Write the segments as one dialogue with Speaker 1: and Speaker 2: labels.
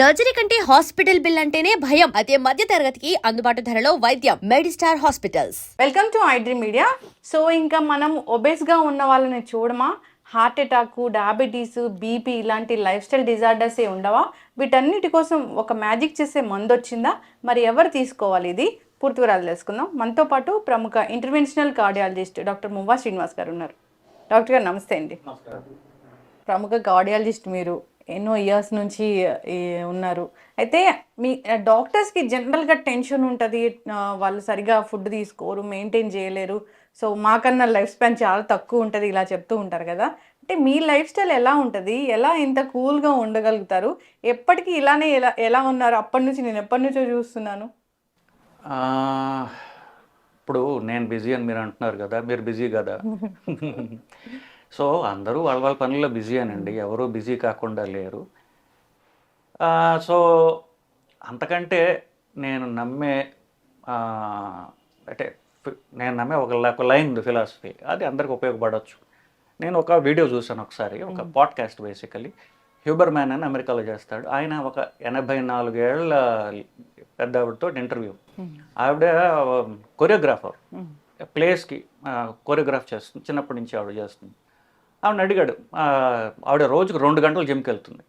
Speaker 1: Surgery కంటే hospital bill అంటేనే భయం. అదే మధ్య తరగతికి అందుబాటు ధరలో వైద్యం. Medistar hospitals.
Speaker 2: Welcome to iDream media. So ఇంకా మనం ఒబేస్గా ఉన్న వాళ్ళని చూడమా? హార్ట్ అటాక్ డయాబెటీస్ బీపీ ఇలాంటి లైఫ్ స్టైల్ డిజార్డర్సే ఉండవా? వీటన్నిటి కోసం ఒక మ్యాజిక్ చేసే మందు వచ్చిందా మరి ఎవరు తీసుకోవాలి ఇది? పూర్తి వివరాలు తెలుసుకుందాం. మనతో పాటు ప్రముఖ interventional cardiologist doctor Muvva Srinivas గారు ఉన్నారు. డాక్టర్ గారు నమస్తే అండి. ప్రముఖ కార్డియాలజిస్ట్ మీరు. ఎన్నో ఇయర్స్ నుంచి ఈ, ఉన్నారు. అయితే మీ డాక్టర్స్కి జనరల్గా టెన్షన్ ఉంటుంది. వాళ్ళు సరిగా ఫుడ్ తీసుకోరు మెయింటైన్ చేయలేరు. సో మాకన్నా లైఫ్ స్పాన్ చాలా తక్కువ ఉంటుంది ఇలా చెప్తూ ఉంటారు కదా. అంటే మీ లైఫ్ స్టైల్ ఎలా ఉంటుంది? ఎలా ఇంత కూల్గా ఉండగలుగుతారు? ఎప్పటికీ ఇలానే ఎలా ఎలా ఉన్నారు? అప్పటి నుంచి నేను ఎప్పటి నుంచో చూస్తున్నాను.
Speaker 3: ఇప్పుడు నేను బిజీ అని మీరు అంటున్నారు కదా మీరు బిజీ కదా. సో అందరూ వాళ్ళ వాళ్ళ పనుల్లో బిజీ అనండి. ఎవరూ బిజీ కాకుండా లేరు. సో అంతకంటే నేను నమ్మే అంటే నేను నమ్మే ఒక లైన్ ఉంది ఫిలాసఫీ అది అందరికి ఉపయోగపడవచ్చు నేను ఒక వీడియో చూశాను ఒకసారి ఒక పాడ్కాస్ట్ బేసికలీ. హ్యూబర్ మ్యాన్ అని అమెరికాలో చేస్తాడు. ఆయన ఒక ఎనభై నాలుగేళ్ళ పెద్ద ఆవిడతో ఇంటర్వ్యూ. ఆవిడ కొరియోగ్రాఫర్. ప్లేస్కి కొరియోగ్రాఫ్ చేస్తుంది. చిన్నప్పటి నుంచి ఆవిడ చేస్తుంది. ఆవిడ అడిగాడు ఆవిడ రోజుకు రెండు గంటలు జిమ్కి వెళ్తుంది.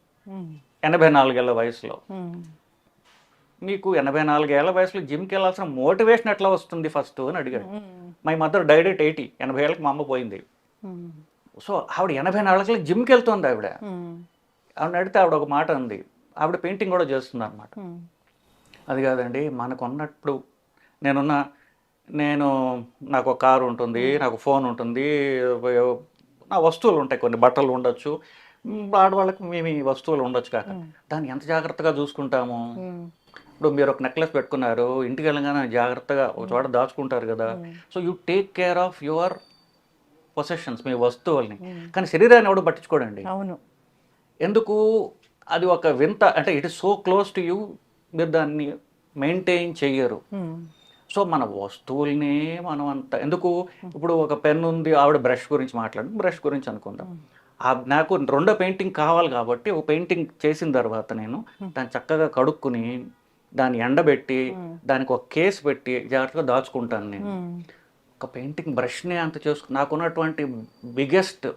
Speaker 3: ఎనభై నాలుగేళ్ళ వయసులో. మీకు ఎనభై నాలుగేళ్ళ వయసులో జిమ్కి వెళ్ళాల్సిన మోటివేషన్ ఎట్లా వస్తుంది ఫస్ట్? అని అడిగాడు. My mother died at eighty. ఎనభై ఏళ్ళకి మా అమ్మ పోయింది. సో ఆవిడ ఎనభై నాలుగులో జిమ్కి వెళ్తుంది ఆవిడ. ఆవిడ అడిగితే ఆవిడ ఒక మాట ఉంది ఆవిడ పెయింటింగ్ కూడా చేస్తుంది అనమాట అది కాదండి మనకు ఉన్నప్పుడు నేనున్న నేను నాకు ఒక కారు ఉంటుంది నాకు ఫోన్ ఉంటుంది నా వస్తువులు ఉంటాయి కొన్ని బట్టలు ఉండొచ్చు. ఆడవాళ్ళకి మేము ఈ వస్తువులు ఉండొచ్చు కాక. దాన్ని ఎంత జాగ్రత్తగా చూసుకుంటాము? ఇప్పుడు మీరు ఒక నెక్లెస్ పెట్టుకున్నారు ఇంటికి వెళ్ళగానే జాగ్రత్తగా ఒక చోట దాచుకుంటారు కదా. So you take care of your possessions మీ వస్తువుల్ని. కానీ శరీరాన్ని ఎవడు పట్టించుకోడండి?
Speaker 2: అవును.
Speaker 3: ఎందుకు? అది ఒక వింత అంటే it is so close to you మీరు దాన్ని మెయింటైన్ చెయ్యరు సో మన వస్తువుల్ని మనం అంత ఎందుకు? ఇప్పుడు ఒక పెన్ ఉంది ఆవిడ బ్రష్ గురించి మాట్లాడి బ్రష్ గురించి అనుకుందాం. ఆ నాకు రెండో పెయింటింగ్ కావాలి కాబట్టి ఒక పెయింటింగ్ చేసిన తర్వాత నేను దాన్ని చక్కగా కడుక్కుని దాన్ని ఎండబెట్టి దానికి ఒక కేసు పెట్టి జాగ్రత్తగా దాచుకుంటాను నేను. ఒక పెయింటింగ్ బ్రష్ని అంత చేసుకు నాకున్నటువంటి biggest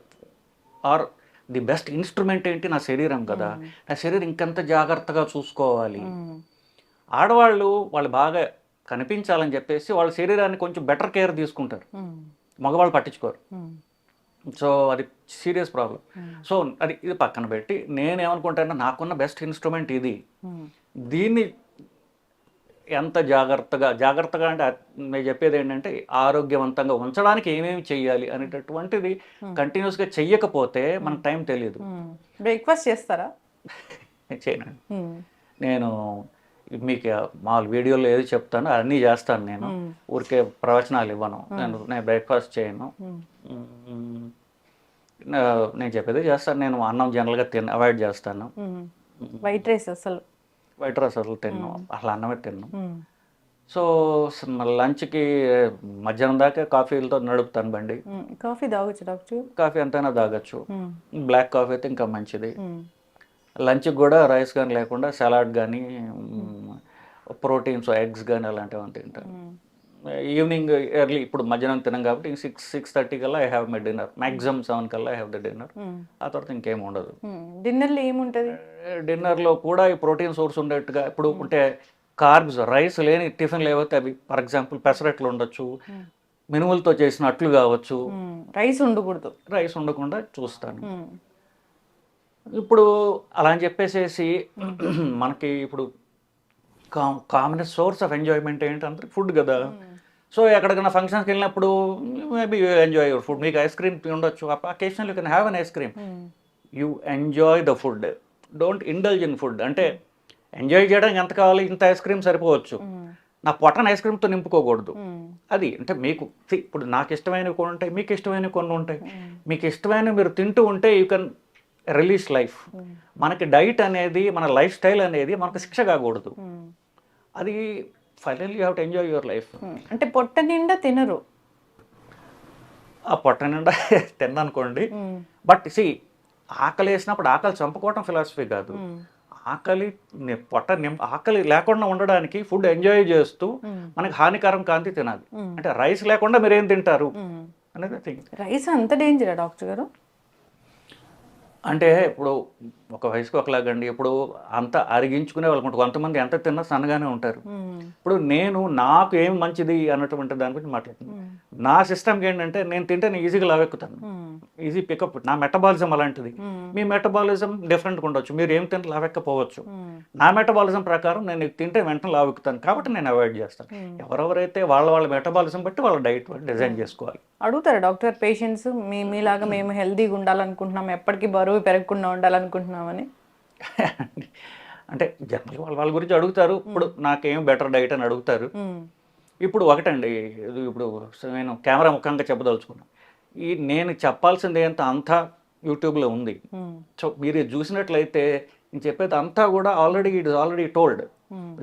Speaker 3: or the best instrument ఏంటి? నా శరీరం కదా. నా శరీరం ఇంకెంత జాగ్రత్తగా చూసుకోవాలి? ఆడవాళ్ళు వాళ్ళు బాగా కనిపించాలని చెప్పేసి వాళ్ళ శరీరాన్ని కొంచెం బెటర్ కేర్ తీసుకుంటారు. మగవాళ్ళు పట్టించుకోరు. సో అది సీరియస్ ప్రాబ్లం సో అది ఇది పక్కన పెట్టి నేనేమనుకుంటాను నాకున్న బెస్ట్ ఇన్స్ట్రుమెంట్ ఇది. దీన్ని ఎంత జాగ్రత్తగా జాగ్రత్తగా అంటే నేను చెప్పేది ఏంటంటే ఆరోగ్యవంతంగా ఉంచడానికి ఏమేమి చెయ్యాలి అనేటటువంటిది కంటిన్యూస్గా చెయ్యకపోతే మనకు టైం తెలియదు.
Speaker 2: బ్రేక్ఫాస్ట్ చేస్తారా?
Speaker 3: చేయనండి. నేను మీకు మా వీడియోలో ఏది చెప్తానో అన్నీ చేస్తాను నేను. ఊరికే ప్రవచనాలు ఇవ్వను. నేను నేను బ్రేక్ఫాస్ట్ చేయను. నేను చెప్పేది చేస్తాను. నేను అన్నం జనరల్గా తిన అవాయిడ్ చేస్తాను.
Speaker 2: వైట్ రైస్ అసలు.
Speaker 3: వైట్ రైస్ అసలు తిన్ను. అసలు అన్నమే తిన్ను. సో లంచ్కి మధ్యాహ్నం దాకా కాఫీలతో నడుపుతాను బండి.
Speaker 2: కాఫీ తాగొచ్చు డాక్టర్?
Speaker 3: కాఫీ ఎంతైనా తాగొచ్చు. బ్లాక్ కాఫీ అయితే ఇంకా మంచిది. లంచ్కి కూడా రైస్ కానీ లేకుండా సలాడ్ కానీ ప్రోటీన్స్ ఎగ్స్ కానీ అలాంటివి తింటాను. ఈవినింగ్ ఎర్లీ ఇప్పుడు మధ్యాహ్నం తినం కాబట్టి సిక్స్ సిక్స్ థర్టీ కల్లా I have my dinner. Maximum seven కల్లా ఐ హ్యావ్ ద డిన్నర్. ఆ తర్వాత ఇంకేం ఉండదు.
Speaker 2: డిన్నర్లో ఏముంటుంది?
Speaker 3: డిన్నర్లో కూడా ఈ ప్రోటీన్ సోర్స్ ఉండేట్టుగా ఇప్పుడు ఉంటే కార్బ్స్ రైస్ లేని టిఫిన్లు ఏవైతే అవి ఫర్ ఎగ్జాంపుల్ పెసరట్లు ఉండొచ్చు మినుములతో చేసిన అట్లు కావచ్చు
Speaker 2: రైస్ ఉండకూడదు.
Speaker 3: రైస్ ఉండకుండా చూస్తాను. ఇప్పుడు అలా అని చెప్పేసేసి మనకి ఇప్పుడు కామన్ సోర్స్ ఆఫ్ ఎంజాయ్మెంట్ ఏంటంటే ఫుడ్ కదా. సో ఎక్కడికైనా ఫంక్షన్స్కి వెళ్ళినప్పుడు maybe you enjoy your food మీకు ఐస్ క్రీమ్ ఉండొచ్చు. Occasional you can have an ice cream you enjoy the food don't indulge in food అంటే ఎంజాయ్ చేయడానికి ఎంత కావాలి? ఇంత ఐస్ క్రీమ్ సరిపోవచ్చు. నా పొట్టన ఐస్ క్రీమ్తో నింపుకోకూడదు. అది అంటే మీకు ఇప్పుడు నాకు ఇష్టమైనవి కొన్ని ఉంటాయి మీకు ఇష్టమైనవి కొన్ని ఉంటాయి. మీకు ఇష్టమైనవి మీరు తింటూ ఉంటే యూ కెన్ రిలీజ్ లైఫ్ మనకి డైట్ అనేది మన లైఫ్ స్టైల్ అనేది మనకు శిక్ష కాకూడదు. అది final you have to enjoy your life
Speaker 2: అంటే పొట్ట నిండా తినరు.
Speaker 3: ఆ పొట్ట నిండా తిన్ననుకోండి బట్ సి ఆకలి వేసినప్పుడు ఆకలి చంపుకోవటం ఫిలాసఫీ కాదు. ఆకలి పొట్ట నిం ఆకలి లేకుండా ఉండడానికి ఫుడ్ ఎంజాయ్ చేస్తూ మనకి హానికరం కాంతి తినాలి. అంటే రైస్ లేకుండా మీరు ఏం తింటారు అనేది
Speaker 2: రైస్ అంత డేంజరా డాక్టర్ గారు?
Speaker 3: అంటే ఇప్పుడు ఒక వయసుకు ఒకలాగండి ఇప్పుడు అంత అరిగించుకునే వాళ్ళు. కొంతమంది ఎంత తిన్నా సన్నగానే ఉంటారు. ఇప్పుడు నేను నాకు ఏం మంచిది అన్నటువంటి దాని గురించి మాట్లాడుతున్నాను. నా సిస్టమ్కి ఏంటంటే నేను తింటే నేను ఈజీగా లావెక్కుతాను. Easy pickup. నా మెటబాలిజం అలాంటిది. మీ మెటబాలిజం డిఫరెంట్గా ఉండొచ్చు. మీరు ఏం తింటే లావెక్కపోవచ్చు. నా మెటబాలిజం ప్రకారం నేను తింటే వెంటనే లావెక్కుతాను కాబట్టి నేను అవాయిడ్ చేస్తాను. ఎవరెవరైతే వాళ్ళ వాళ్ళ మెటబాలిజం బట్టి వాళ్ళ డైట్ డిజైన్ చేసుకోవాలి.
Speaker 2: అడుగుతారా డాక్టర్ పేషెంట్స్ మీ మీలాగా మేము హెల్తీగా ఉండాలనుకుంటున్నాం ఎప్పటికీ బరువు పెరగకుండా ఉండాలనుకుంటున్నామని?
Speaker 3: అంటే జనరల్ వాళ్ళ వాళ్ళ గురించి అడుగుతారు. ఇప్పుడు నాకేం బెటర్ డైట్ అని అడుగుతారు. ఇప్పుడు ఒకటండి ఇప్పుడు నేను కెమెరా ముఖంగా చెప్పదలుచుకున్నాను ఈ నేను చెప్పాల్సింది ఏంత అంతా యూట్యూబ్లో ఉంది. సో మీరు చూసినట్లయితే నేను చెప్పేది అంతా కూడా already it is already told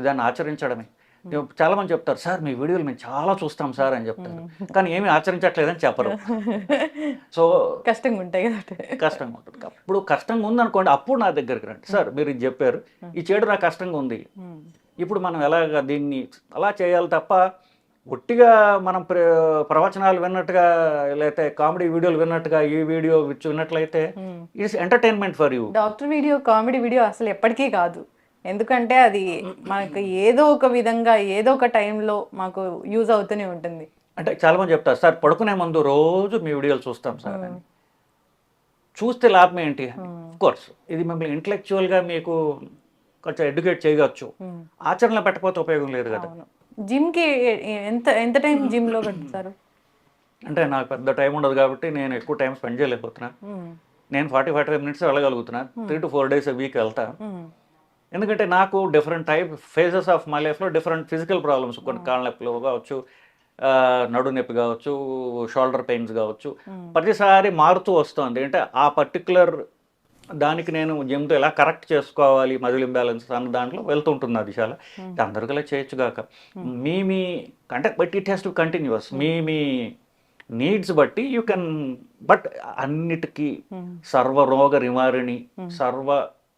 Speaker 3: దాన్ని ఆచరించడమే. నేను- చాలా మంది చెప్తారు సార్ మీ వీడియోలు మేము చాలా చూస్తాం సార్ అని చెప్తారు. కానీ ఏమీ ఆచరించట్లేదని చెప్పరు. సో
Speaker 2: కష్టంగా ఉంటాయి
Speaker 3: కష్టంగా ఉంటుంది. అప్పుడు కష్టంగా ఉందనుకోండి అప్పుడు నా దగ్గరికి రండి. సార్ మీరు ఇది చెప్పారు. ఈ చెడు నాకు కష్టంగా ఉంది. ఇప్పుడు మనం ఎలాగ దీన్ని అలా చేయాలి తప్ప ఒట్టిగా మనం ప్ర ప్రవచనాలు విన్నట్టుగా లేకపోతే కామెడీ వీడియోలు విన్నట్టుగా ఈ video విన్నట్లయితే it's entertainment for you.
Speaker 2: Doctor video comedy video అసలు ఎప్పటికీ కాదు. ఎందుకంటే అది మనకు ఏదో ఒక విధంగా ఏదో ఒక టైంలో మాకు యూజ్ అవుతూనే ఉంటుంది.
Speaker 3: అంటే చాలా మంది చెప్తారు సార్ పడుకునే ముందు రోజు మీ వీడియోలు చూస్తాం సార్ అని. చూస్తే లాభం ఏంటి కోర్స్ ఇది మిమ్మల్ని ఇంటలెక్చువల్గా మీకు కొంచెం ఎడ్యుకేట్ చేయవచ్చు ఆచరణలో పెట్టకపోతే ఉపయోగం లేదు కదా.
Speaker 2: జిమ్కి ఎంత ఎంత టైం జిమ్లో పెడతారు?
Speaker 3: అంటే నాకు పెద్ద టైం ఉండదు కాబట్టి నేను ఎక్కువ టైం స్పెండ్ చేయలేకపోతున్నా. నేను forty forty five minutes వెళ్ళగలుగుతున్నా. Three to four days week వెళ్తా. ఎందుకంటే నాకు different type phases of my లైఫ్లో డిఫరెంట్ ఫిజికల్ ప్రాబ్లమ్స్ కొన్ని కాళ్ళ నొప్పులు కావచ్చు నడు నొప్పి కావచ్చు షోల్డర్ పెయిన్స్ కావచ్చు. ప్రతిసారి మారుతూ వస్తుంది. అంటే ఆ పర్టికులర్ దానికి నేను జిమ్తో ఎలా కరెక్ట్ చేసుకోవాలి మజిల్ ఇంబ్యాలెన్స్ అన్న దాంట్లో వెళ్తుంటుంది అది చాలా. అందరికీ అలా చేయొచ్చు కాక మీ మీ అంటే but it has to continues మీ మీ నీడ్స్ బట్టి యూ కెన్ బట్ అన్నిటికీ సర్వరోగ నివారిణి సర్వ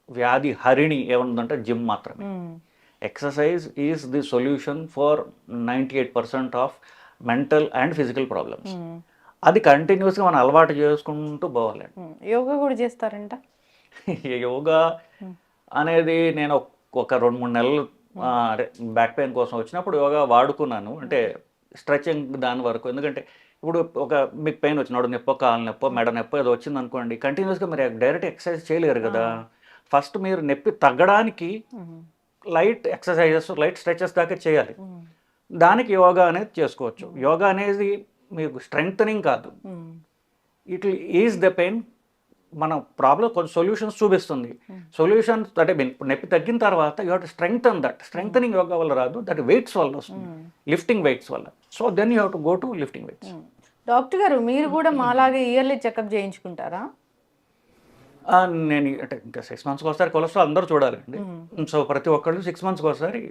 Speaker 3: వ్యాధి హరిణి ఏముందంటే జిమ్ మాత్రమే. Exercise is the solution for ninety eight percent of mental and physical problems అది కంటిన్యూస్గా మనం అలవాటు చేసుకుంటూ పోవాలి
Speaker 2: యోగా కూడా చేస్తారంట?
Speaker 3: యోగా అనేది నేను ఒక- రెండు మూడు నెలలు బ్యాక్ పెయిన్ కోసం వచ్చినప్పుడు యోగా వాడుకున్నాను. అంటే స్ట్రెచింగ్ దాని వరకు. ఎందుకంటే ఇప్పుడు ఒక మీకు పెయిన్ వచ్చి నడు నొప్పో కాలు నొప్పో మెడ నొప్పో ఏదో వచ్చింది అనుకోండి కంటిన్యూస్గా మీరు డైరెక్ట్ ఎక్సర్సైజ్ చేయలేరు కదా. ఫస్ట్ మీరు నొప్పి తగ్గడానికి లైట్ ఎక్సర్సైజెస్ లైట్ స్ట్రెచెస్ దాకా చేయాలి. దానికి యోగా అనేది చేసుకోవచ్చు. యోగా అనేది మీకు స్ట్రెంగ్తనింగ్ కాదు. ఇట్ ఈజ్ ద పెయిన్ మన ప్రాబ్లం కొంచెం సొల్యూషన్స్ చూపిస్తుంది. సొల్యూషన్స్ అంటే మీ- నొప్పి తగ్గిన తర్వాత you have to strength that strengthening yoga వల్ల రాదు దట్ వెయిట్స్ వల్ల వస్తుంది. లిఫ్టింగ్ వెయిట్స్ వల్ల. So then you have to go to lifting weights
Speaker 2: doctor గారు మీరు కూడా మాలాగే ఇయర్లీ చెకప్ చేయించుకుంటారా?
Speaker 3: నేను అంటే ఇంకా సిక్స్ మంత్స్కి ఒకసారి కొలెస్ట్రాల్ అందరూ చూడాలండి. సో ప్రతి ఒక్కళ్ళు సిక్స్ మంత్స్కి ఒకసారి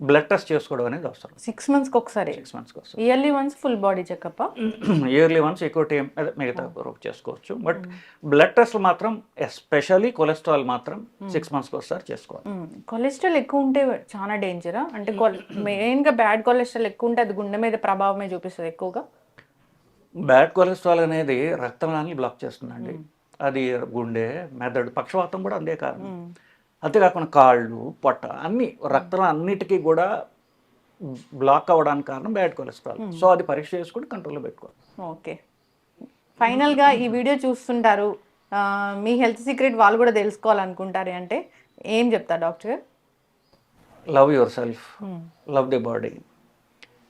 Speaker 3: బ్లడ్ టెస్ట్ చేసుకోవడం అనేది అవసరం.
Speaker 2: సిక్స్ మంత్స్కి ఒకసారి?
Speaker 3: సిక్స్ మంత్స్కి ఒకసారి.
Speaker 2: Yearly once full body checkup
Speaker 3: yearly once ఎక్కువ టైం అదే మిగతా ప్రూఫ్ చేసుకోవచ్చు. బట్ బ్లడ్ టెస్ట్ మాత్రం ఎస్పెషల్లీ కొలెస్ట్రాల్ మాత్రం సిక్స్ మంత్స్కి ఒకసారి చేసుకోవాలి.
Speaker 2: కొలెస్ట్రాల్ ఎక్కువ ఉంటే చాలా డేంజరా అంటే మెయిన్గా బ్యాడ్ కొలెస్ట్రాల్ ఎక్కువ ఉంటే అది గుండె మీద ప్రభావమే చూపిస్తుంది ఎక్కువగా?
Speaker 3: బ్యాడ్ కొలెస్ట్రాల్ అనేది రక్తనాళాన్ని బ్లాక్ చేస్తుందండి. అది గుండె మెదడు పక్షవాతం కూడా అందే కారణం. అంతేకాకుండా కాళ్ళు పొట్ట అన్ని రక్తం అన్నిటికీ కూడా బ్లాక్ అవ్వడానికి కారణం బ్యాడ్ కొలెస్ట్రాల్. సో అది పరీక్ష చేసుకుని కంట్రోల్లో పెట్టుకోవాలి.
Speaker 2: ఓకే. ఫైనల్గా ఈ వీడియో చూస్తుంటారు మీ హెల్త్ సీక్రెట్ వాళ్ళు కూడా తెలుసుకోవాలనుకుంటారు అంటే ఏం చెప్తారు doctor?
Speaker 3: Love yourself love the body.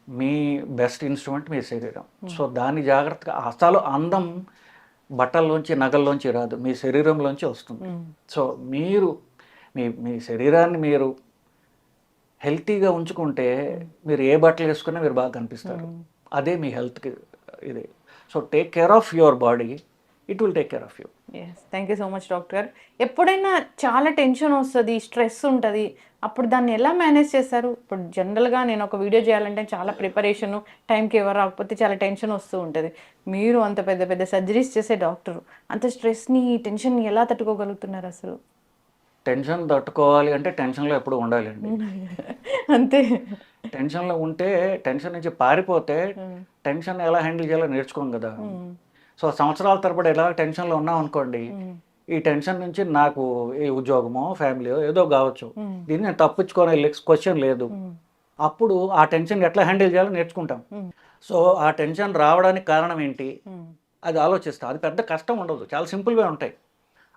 Speaker 3: Me best instrument మీ శరీరం. సో దాన్ని జాగ్రత్తగా అసలు అందం బట్టల్లోంచి నగల్లోంచి రాదు. మీ శరీరంలోంచి వస్తుంది. సో మీరు మీ మీ శరీరాన్ని మీరు హెల్తీగా ఉంచుకుంటే మీరు ఏ బట్టలు వేసుకున్నా మీరు బాగా కనిపిస్తారు. అదే మీ హెల్త్కి ఇది. So take care of your body. It will take care of you
Speaker 2: thank you so much doctor గారు. ఎప్పుడైనా చాలా టెన్షన్ వస్తుంది స్ట్రెస్ ఉంటుంది. అప్పుడు దాన్ని ఎలా మేనేజ్ చేస్తారు? ఇప్పుడు జనరల్గా నేను ఒక వీడియో చేయాలంటే చాలా ప్రిపరేషన్ టైంకి ఎవరు రాకపోతే చాలా టెన్షన్ వస్తూ ఉంటుంది. మీరు అంత పెద్ద పెద్ద సర్జరీస్ చేసే డాక్టర్ అంత స్ట్రెస్ని టెన్షన్ని ఎలా తట్టుకోగలుగుతున్నారు అసలు?
Speaker 3: టెన్షన్ తట్టుకోవాలి అంటే టెన్షన్లో ఎప్పుడు ఉండాలండి.
Speaker 2: అంతే.
Speaker 3: టెన్షన్లో ఉంటే టెన్షన్ నుంచి పారిపోతే టెన్షన్ ఎలా హ్యాండిల్ చేయాలో నేర్చుకోం కదా. సో సంవత్సరాల తరబడి ఎలా టెన్షన్లో ఉన్నాం అనుకోండి ఈ టెన్షన్ నుంచి నాకు ఈ ఉద్యోగమో ఫ్యామిలీ ఏదో కావచ్చు. దీన్ని నేను తప్పించుకోనే క్వశ్చన్ లేదు. అప్పుడు ఆ టెన్షన్ ఎట్లా హ్యాండిల్ చేయాలో నేర్చుకుంటాం. సో ఆ టెన్షన్ రావడానికి కారణం ఏంటి? అది ఆలోచిస్తాం. అది పెద్ద కష్టం ఉండదు. చాలా సింపుల్గా ఉంటాయి.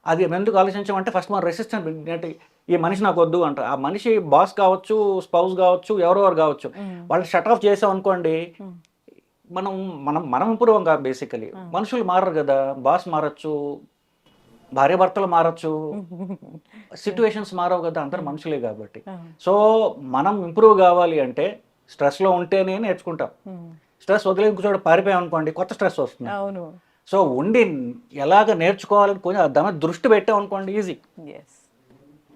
Speaker 3: అది ఎందుకు ఆలోచించామంటే ఫస్ట్ మనం రెసిస్టెంట్ అంటే ఈ మనిషి నాకు వద్దు అంట. ఆ మనిషి బాస్ కావచ్చు స్పౌస్ కావచ్చు ఎవరెవరు కావచ్చు. వాళ్ళు షట్ ఆఫ్ చేసాం అనుకోండి మనం మనం మనం ఇంప్రూవ్ కాదు బేసికలీ మనుషులు మారరు కదా బాస్ మారచ్చు భార్య భర్తలు మారచ్చు సిచ్యువేషన్స్ మారవు కదా అందరు మనుషులే కాబట్టి. సో మనం ఇంప్రూవ్ కావాలి అంటే స్ట్రెస్లో ఉంటేనే నేర్చుకుంటాం. స్ట్రెస్ వదిలే చోట పారిపోయాం అనుకోండి కొత్త స్ట్రెస్ వస్తుంది. సో ఉండి ఎలాగ నేర్చుకోవాలని కొంచెం దాని దృష్టి పెట్టాం అనుకోండి ఈజీ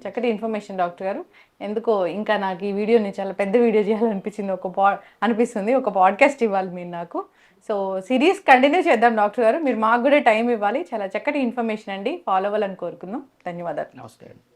Speaker 2: చక్కటి ఇన్ఫర్మేషన్ డాక్టర్ గారు. ఎందుకో ఇంకా నాకు ఈ వీడియోని చాలా పెద్ద వీడియో చేయాలనిపించింది. ఒక పా అనిపిస్తుంది. ఒక పాడ్కాస్ట్ ఇవ్వాలి మీరు నాకు. సో సిరీస్ కంటిన్యూ చేద్దాం డాక్టర్ గారు. మీరు మాకు కూడా టైం ఇవ్వాలి. చాలా చక్కటి ఇన్ఫర్మేషన్ అండి. ఫాలో అవ్వాలని కోరుకుందాం. ధన్యవాదాలు.
Speaker 3: నమస్తే